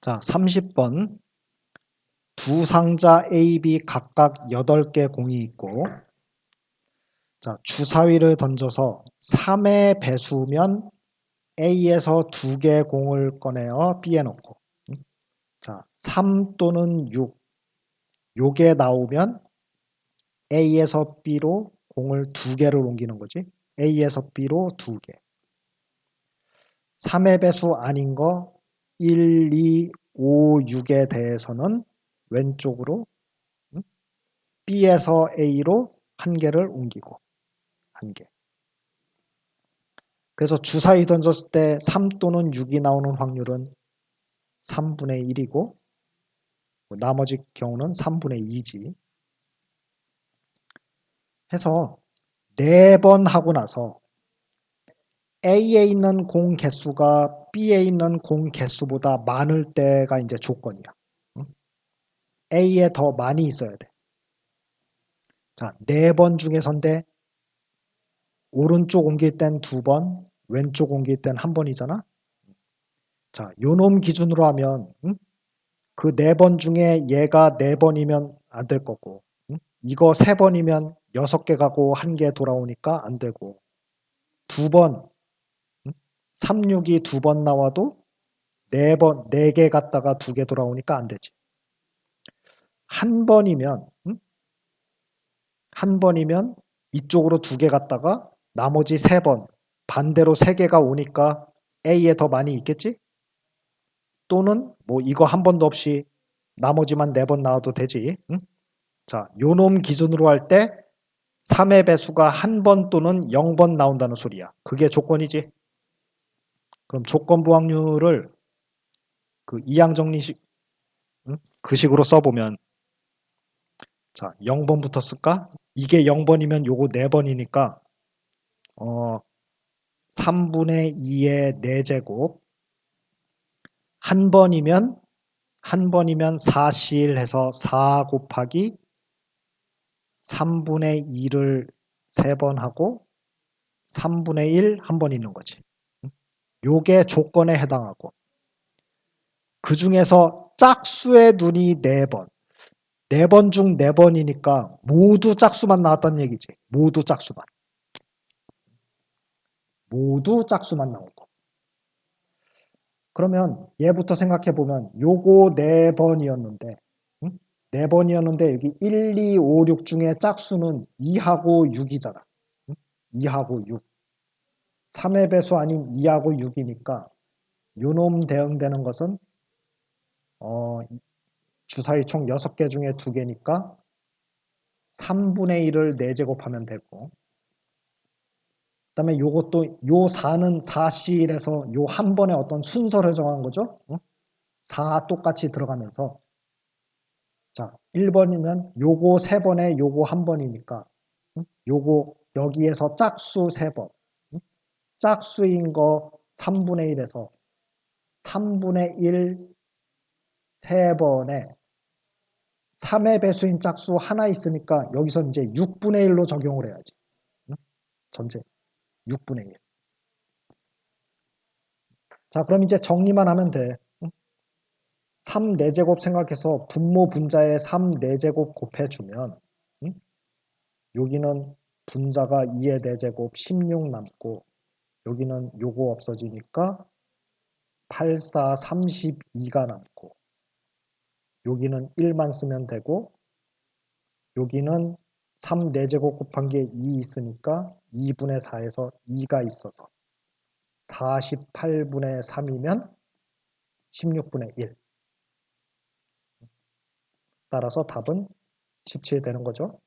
자, 30번. 두 상자 A, B 각각 8개 공이 있고, 자, 주사위를 던져서 3의 배수면 A에서 2개 공을 꺼내어 B에 넣고, 음? 자, 3 또는 6. 요게 나오면 A에서 B로 공을 2개를 옮기는 거지. A에서 B로 2개. 3의 배수 아닌 거 1, 2, 5, 6에 대해서는 왼쪽으로 음? B에서 A로 한 개를 옮기고 한 개. 그래서 주사위 던졌을 때 3 또는 6이 나오는 확률은 3분의 1이고 나머지 경우는 3분의 2지. 해서 4번 하고 나서 A에 있는 공 개수가 B에 있는 공 개수보다 많을 때가 이제 조건이야. A에 더 많이 있어야 돼. 자, 네 번 중에 선데 오른쪽 옮길 땐 두 번, 왼쪽 옮길 땐 한 번이잖아. 자, 요놈 기준으로 하면 응? 그네 번 중에 얘가 네 번이면 안 될 거고 응? 이거 세 번이면 여섯 개 가고 한 개 돌아오니까 안 되고 두 번, 응? 3, 6이 두 번 나와도 네 번, 네 개 갔다가 두 개 돌아오니까 안 되지. 한 번이면 응? 한 번이면 이쪽으로 두 개 갔다가 나머지 세 번 반대로 세 개가 오니까 A에 더 많이 있겠지? 또는 뭐 이거 한 번도 없이 나머지만 네 번 나와도 되지. 응? 자, 요놈 기준으로 할 때 3의 배수가 한 번 또는 0번 나온다는 소리야. 그게 조건이지. 그럼 조건부 확률을 그 이항 정리식 응? 그 식으로 써보면 자, 0번부터 쓸까? 이게 0번이면 요거 4번이니까 어 3분의 2의 4제곱 한 번이면 한 번이면 4실 해서 4 곱하기 3분의 2를 3번 하고 3분의 1 한 번 있는 거지. 요게 조건에 해당하고 그 중에서 짝수의 눈이 4번 4번 중 4번이니까 모두 짝수만 나왔다는 얘기지. 모두 짝수만. 모두 짝수만 나오고. 그러면 얘부터 생각해 보면 요거 4번이었는데 응? 4번이었는데 여기 1, 2, 5, 6 중에 짝수는 2하고 6이잖아. 응? 2하고 6. 3의 배수 아닌 2하고 6이니까 요놈 대응되는 것은 어, 주사위 총 6개 중에 2개니까 3분의 1을 4제곱하면 되고 그 다음에 요것도 요 4는 4실에서 요 한 번에 어떤 순서를 정한 거죠. 4 똑같이 들어가면서. 자 1번이면 요거 3번에 요거 한 번이니까 요거 여기에서 짝수 3번 짝수인 거 3분의 1에서 3분의 1 3번에 3의 배수인 짝수 하나 있으니까 여기서 이제 6분의 1로 적용을 해야지. 전체 6분의 1. 자, 그럼 이제 정리만 하면 돼. 3 4제곱 생각해서 분모 분자에 3 4제곱 곱해주면 여기는 분자가 2의 4제곱 16 남고 여기는 요거 없어지니까 8, 4, 32가 남고 여기는 1만 쓰면 되고 여기는 3 4제곱 곱한 게 2 있으니까 2분의 4에서 2가 있어서 48분의 3이면 16분의 1 따라서 답은 17 되는 거죠.